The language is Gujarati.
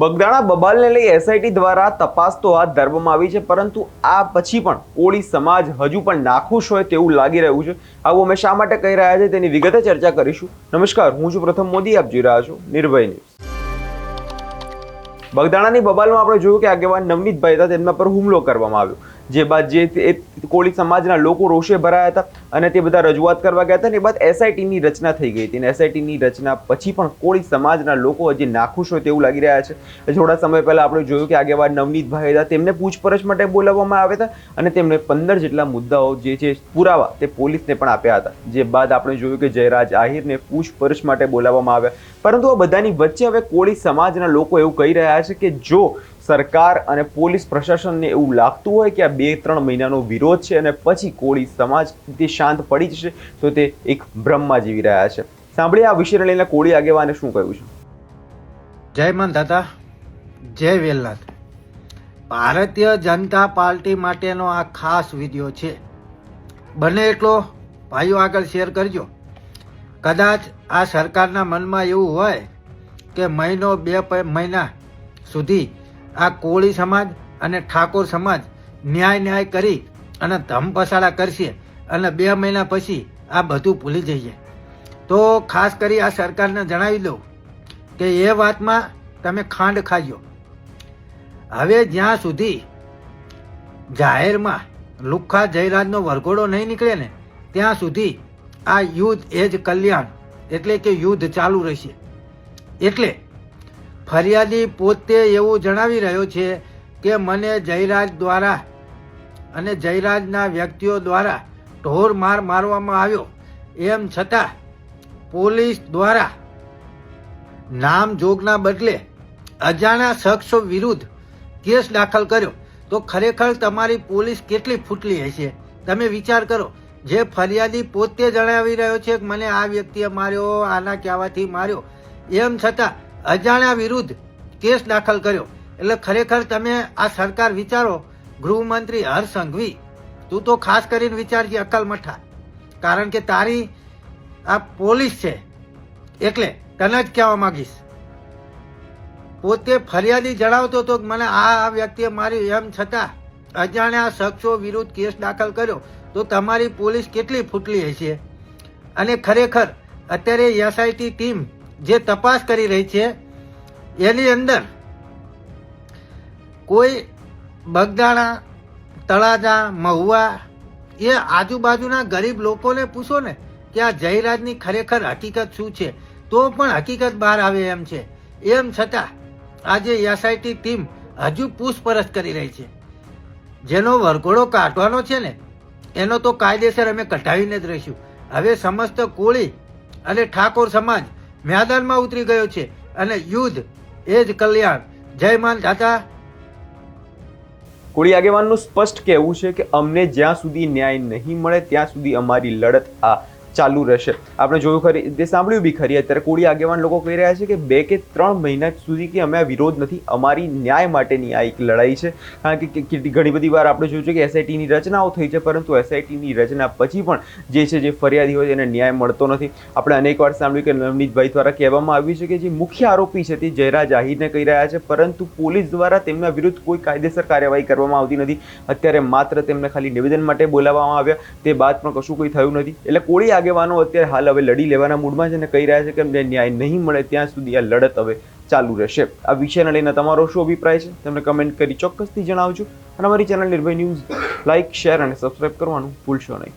બગદાણા બબાલને લઈ એસઆઈટી દ્વારા તપાસ તો હાથ ધરવામાં આવી છે, પરંતુ આ પછી પણ કોળી સમાજ હજુ પણ નાખુશ હોય તેવું લાગી રહ્યું છે. આવું અમે શા માટે કહી રહ્યા છે તેની વિગતે ચર્ચા કરીશું. નમસ્કાર, હું છું પ્રથમ મોદી, આપ જોઈ રહ્યા છો નિર્ભય ન્યૂઝ. બગદાણાની બબાલમાં આપણે જોયું કે આગેવાન નવનીતભાઈ હતા, તેમના પર હુમલો કરવામાં આવ્યો. જે બાદ જે કોળી સમાજના લોકો રોષે ભરાયા હતા અને તે બધા રજૂઆત કરવા ગયા હતા ને એ બાદ એસઆઈટીની રચના થઈ ગઈ હતી અને એસઆઈટીની રચના પછી પણ કોળી સમાજના લોકો હજી નાખુશ હોય તેવું લાગી રહ્યા છે. થોડા સમય પહેલાં આપણે જોયું કે આગેવાન નવનીતભાઈ હતા, તેમને પૂછપરછ માટે બોલાવવામાં આવ્યા હતા અને તેમણે પંદર જેટલા મુદ્દાઓ જે છે પુરાવા તે પોલીસને પણ આપ્યા હતા. જે બાદ આપણે જોયું કે જયરાજ આહિરને પૂછપરછ માટે બોલાવવામાં આવ્યા. પરંતુ આ બધાની વચ્ચે હવે કોળી સમાજના લોકો એવું કહી રહ્યા છે કે જો સરકાર અને પોલીસ પ્રશાસનને એવું લાગતું હોય કે આ બે ત્રણ મહિનાનો વિરોધ છે અને પછી કોળી સમાજ તે શાંત પડી જશે, તો તે એક ભ્રમમાં જીવી રહ્યા છે. સાંભળીએ આ વિષયને લઈને કોળી આગેવાને શું કહ્યું છે? જય મન દાદા, જય વેલનાથ. ભારતીય જનતા પાર્ટી માટેનો આ ખાસ વીડિયો છે. બને એટલો ભાઈઓ આગળ શેર કરજો. કદાચ આ સરકારના મનમાં એવું હોય કે મહિનો બે મહિના સુધી આ કોળી સમાજ અને ઠાકોર સમાજ ન્યાય ન્યાય કરી અને ધમપસાડા કરશે અને બે મહિના પછી આ બધું ભૂલી જઈએ. તો ખાસ કરી આ સરકારને જણાવી દઉં કે એ વાતમાં તમે ખાંડ ખાજો. હવે જ્યાં સુધી જાહેરમાં લુખ્ખા જયરાજનો વરઘોડો નહીં નીકળે ને, ત્યાં સુધી આ યુદ્ધ એ જ કલ્યાણ એટલે કે યુદ્ધ ચાલુ રહેશે. એટલે ફરિયાદી પોતે એવું જણાવી રહ્યો છે કે મને જયરાજ દ્વારા અને જયરાજના વ્યક્તિઓ દ્વારા ઢોર માર મારવામાં આવ્યો. એમ છતાં પોલીસ દ્વારા નામ જોગના બદલે અજાણ્યા શખ્સો વિરુદ્ધ કેસ દાખલ કર્યો. તો ખરેખર તમારી પોલીસ કેટલી ફૂટલી હશે? તમે વિચાર કરો. જે ફરિયાદી પોતે જણાવી રહ્યો છે કે મને આ વ્યક્તિએ માર્યો, આના કહેવાથી માર્યો. એમ છતાં અજાણ્યા વિરુદ્ધ કેસ દાખલ કર્યો. એટલે ખરેખર તમે આ સરકાર વિચારો, ગૃહમંત્રી હર્ષ સંઘવી, તું તો ખાસ કરીને વિચારજે અકલ મઠા. કારણ કે તારી આ પોલીસ છે. એટલે તને જ કહેવા માંગીશ. પોતે ફરિયાદી જણાવતો હતો કે મને આ વ્યક્તિએ મારી એમ છતાં અજાણ્યા શખ્સો વિરુદ્ધ કેસ દાખલ કર્યો. તો તમારી પોલીસ કેટલી ફૂટલી હશે? અને ખરેખર અત્યારે એસઆઈટી ટીમ જે તપાસ કરી રહી છે, એની અંદર કોઈ બગદાણા, તળાજા, મહુવા, એ આજુબાજુના ગરીબ લોકોને પૂછો ને કે આ જયરાજની ખરેખર હકીકત શું છે? તો પણ હકીકત બહાર આવે એમ છે. એમ છતાં આજે એસઆઈટી ટીમ હજુ પૂછપરછ કરી રહી છે. જેનો વરઘોડો કાઢવાનો છે ને, એનો તો કાયદેસર અમે કઢાવીને જ રહીશું. હવે સમસ્ત કોળી અને ઠાકોર સમાજ મેદાનમાં ઉતરી ગયો છે અને યુદ્ધ એ જ કલ્યાણ. જય માન દાદા કોળી આગેવાનનું સ્પષ્ટ કહેવું છે કે અમને જ્યાં સુધી ન્યાય નહીં મળે, ત્યાં સુધી અમારી લડત આ ચાલુ રહેશે. આપણે જોયું ખરી તે સાંભળ્યું બી ખરી, અત્યારે કોળી આગેવાન લોકો કહી રહ્યા છે કે બે કે ત્રણ મહિના સુધી કે અમે આ વિરોધ નથી, અમારી ન્યાય માટેની આ એક લડાઈ છે. કારણ કે ઘણી બધી વાર આપણે જોયું છે કે એસઆઈટીની રચનાઓ થઈ છે, પરંતુ એસઆઈટીની રચના પછી પણ જે છે જે ફરિયાદી હોય એને ન્યાય મળતો નથી. આપણે અનેક વાર સાંભળ્યું કે નવનીતભાઈ દ્વારા કહેવામાં આવ્યું છે કે જે મુખ્ય આરોપી છે તે જયરાજ આહિરને કહી રહ્યા છે, પરંતુ પોલીસ દ્વારા તેમના વિરુદ્ધ કોઈ કાયદેસર કાર્યવાહી કરવામાં આવતી નથી. અત્યારે માત્ર તેમને ખાલી નિવેદન માટે બોલાવવામાં આવ્યા, તે બાદ પણ કશું કોઈ થયું નથી. એટલે કોળી આગેવાનો અત્યારે હાલ હવે લડી લેવાના મૂડમાં છે અને કહી રહ્યા છે કે અમને ન્યાય નહીં મળે ત્યાં સુધી આ લડત હવે ચાલુ રહેશે. આ વિષયને લઈને તમારો શું અભિપ્રાય છે? તમને કમેન્ટ કરી ચોક્કસથી જણાવજો. અને અમારી channel Nirbhay news like share અને સબસ્ક્રાઇબ કરવાનું ભૂલશો નહીં.